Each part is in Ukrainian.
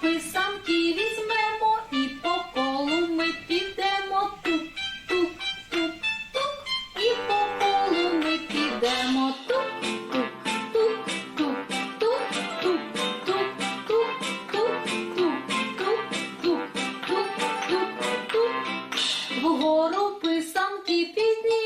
Писанки візьмемо і по колу ми підемо тук-тук-тук-тук, і по колу ми підемо тук-тук-тук-тук-тук-тук-тук-тук-тук-тук-тук-тук-тук. Вгору писанки підні.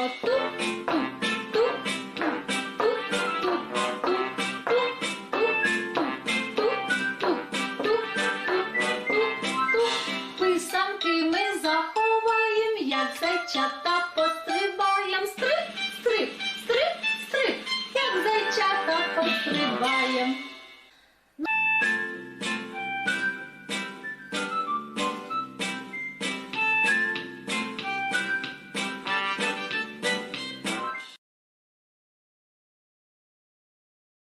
голосно туп туп Писанки ми заховаєм, як зайчата пострибаєм, стрип, стрип, стрип, стрип, як зайчата пострибаєм.